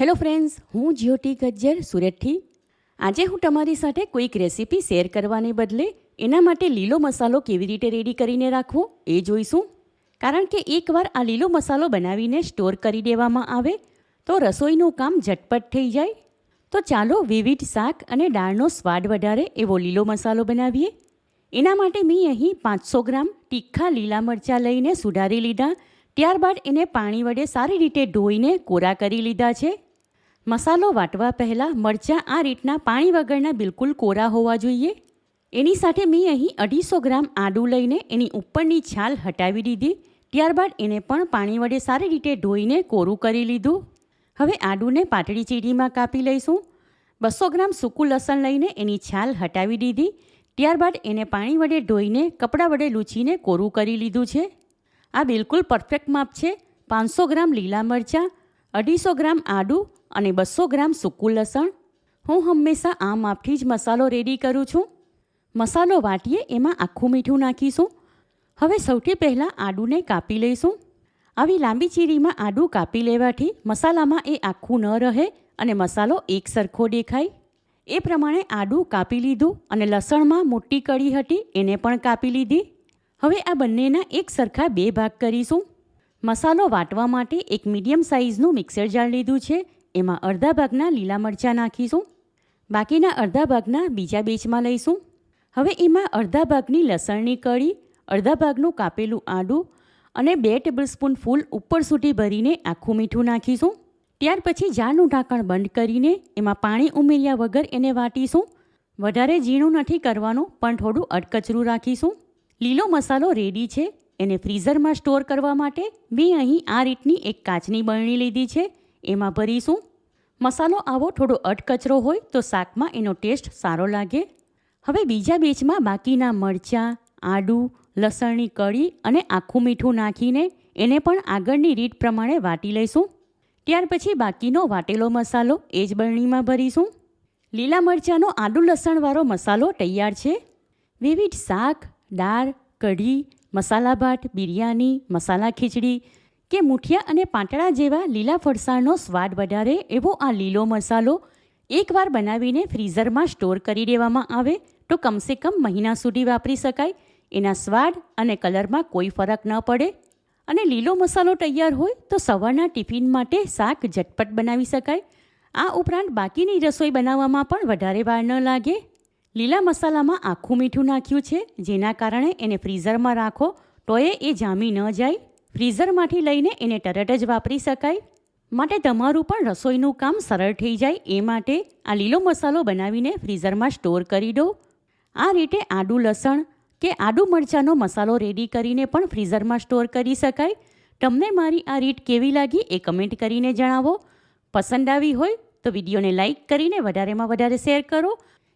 Hello friends હું જ્યોતિ ગજ્જર, સુરતથી. આજે હું તમારી સાથે કોઈક રેસીપી શેર કરવાને બદલે એના માટે લીલો મસાલો કેવી રીતે રેડી કરીને રાખવો એ જોઈશું. કારણ કે એકવાર આ લીલો મસાલો બનાવીને સ્ટોર કરી દેવામાં આવે, તો રસોઈનું કામ ઝટપટ થઈ જાય. તો ચાલો વિવિધ શાક અને દાળનો સ્વાદ વધારે એવો લીલો મસાલો બનાવીએ. એના માટે મેં અહીં પાંચસો ગ્રામ તીખા લીલા મરચાં લઈને સુધારી લીધા. ત્યારબાદ એને પાણી વડે સારી રીતે ધોઈને કોરા કરી લીધા છે. મસાલો વાટવા પહેલાં મરચાં આ રીતના પાણી વગરના બિલકુલ કોરા હોવા જોઈએ. એની સાથે મેં અહીં અઢીસો ગ્રામ આદું લઈને એની ઉપરની છાલ હટાવી દીધી. ત્યારબાદ એને પણ પાણી વડે સારી રીતે ધોઈને કોરું કરી લીધું. હવે આદુને પાતળી ચીરીમાં કાપી લઈશું. બસો ગ્રામ સૂકું લસણ લઈને એની છાલ હટાવી દીધી. ત્યારબાદ એને પાણી વડે ધોઈને કપડાં વડે લૂછીને કોરું કરી લીધું છે. આ બિલકુલ પરફેક્ટ માપ છે. પાંચસો ગ્રામ લીલા મરચાં અઢીસો ગ્રામ આડું અને બસો ગ્રામ સૂકું લસણ. હું હંમેશા આ માપથી જ મસાલો રેડી કરું છું. મસાલો વાટીએ એમાં આખું મીઠું નાખીશું. હવે સૌથી પહેલાં આદુને કાપી લઈશું. આવી લાંબી ચીરીમાં આદું કાપી લેવાથી મસાલામાં એ આખું ન રહે અને મસાલો એક સરખો દેખાય. એ પ્રમાણે આદું કાપી લીધું અને લસણમાં મોટી કળી હતી એને પણ કાપી લીધી. હવે આ બંનેના એક સરખા બે ભાગ કરીશું. મસાલો વાટવા માટે એક મીડિયમ સાઇઝનું મિક્સર જાર લીધું છે. એમાં અડધા ભાગના લીલા મરચાં નાખીશું. બાકીના અડધા ભાગના બીજા બેચમાં લઈશું. હવે એમાં અડધા ભાગની લસણની કળી, અડધા ભાગનું કાપેલું આડું અને બે ટેબલસ્પૂન ફૂલ ઉપર સુધી ભરીને આખું મીઠું નાખીશું. ત્યાર પછી જારનું ઢાંકણ બંધ કરીને એમાં પાણી ઉમેર્યા વગર એને વાટીશું. વધારે ઝીણું નથી કરવાનું, પણ થોડું અડકચરું રાખીશું. લીલો મસાલો રેડી છે. એને ફ્રીઝરમાં સ્ટોર કરવા માટે મેં અહીં આ રીતની એક કાચની બરણી લીધી છે. એમાં ભરીશું. મસાલો આવો થોડો અટકચરો હોય તો શાકમાં એનો ટેસ્ટ સારો લાગે. હવે બીજા બેચમાં બાકીના મરચાં, આડું, લસણની કળી અને આખું મીઠું નાખીને એને પણ આગળની રીત પ્રમાણે વાટી લઈશું. ત્યાર પછી બાકીનો વાટેલો મસાલો એ જ બરણીમાં ભરીશું. લીલા મરચાંનો આદુ લસણવાળો મસાલો તૈયાર છે. વિવિધ શાક, દાળ, કઢી મસાલા ભાત, બિરયાની, મસાલા ખીચડી કે મુઠિયા અને પાંતળા જેવા લીલા ફરસાણનો સ્વાદ વધારે એવો આ લીલો મસાલો એકવાર બનાવીને ફ્રીઝરમાં સ્ટોર કરી દેવામાં આવે તો કમસે કમ મહિના સુધી વાપરી શકાય. એના સ્વાદ અને કલરમાં કોઈ ફરક ન પડે. અને લીલો મસાલો તૈયાર હોય તો સવારના ટિફિન માટે શાક ઝટપટ બનાવી શકાય. આ ઉપરાંત બાકીની રસોઈ બનાવવામાં પણ વધારે વાર ન લાગે. લીલા મસાલામાં આખું મીઠું નાખ્યું છે, જેના કારણે એને ફ્રીઝરમાં રાખો. તોય એ જામી ન જાય. ફ્રીઝરમાંથી લઈને એને તરત જ વાપરી શકાય. માટે તમારું પણ રસોઈનું કામ સરળ થઈ જાય એ માટે આ લીલો મસાલો બનાવીને ફ્રીઝરમાં સ્ટોર કરી દો. આ રીતે આદુ લસણ કે આદુ મરચાંનો મસાલો રેડી કરીને પણ ફ્રીઝરમાં સ્ટોર કરી શકાય. તમને મારી આ રીત કેવી લાગી એ કમેન્ટ કરીને જણાવો. પસંદ આવી હોય તો વિડીયોને લાઇક કરીને વધારેમાં વધારે શેર કરો.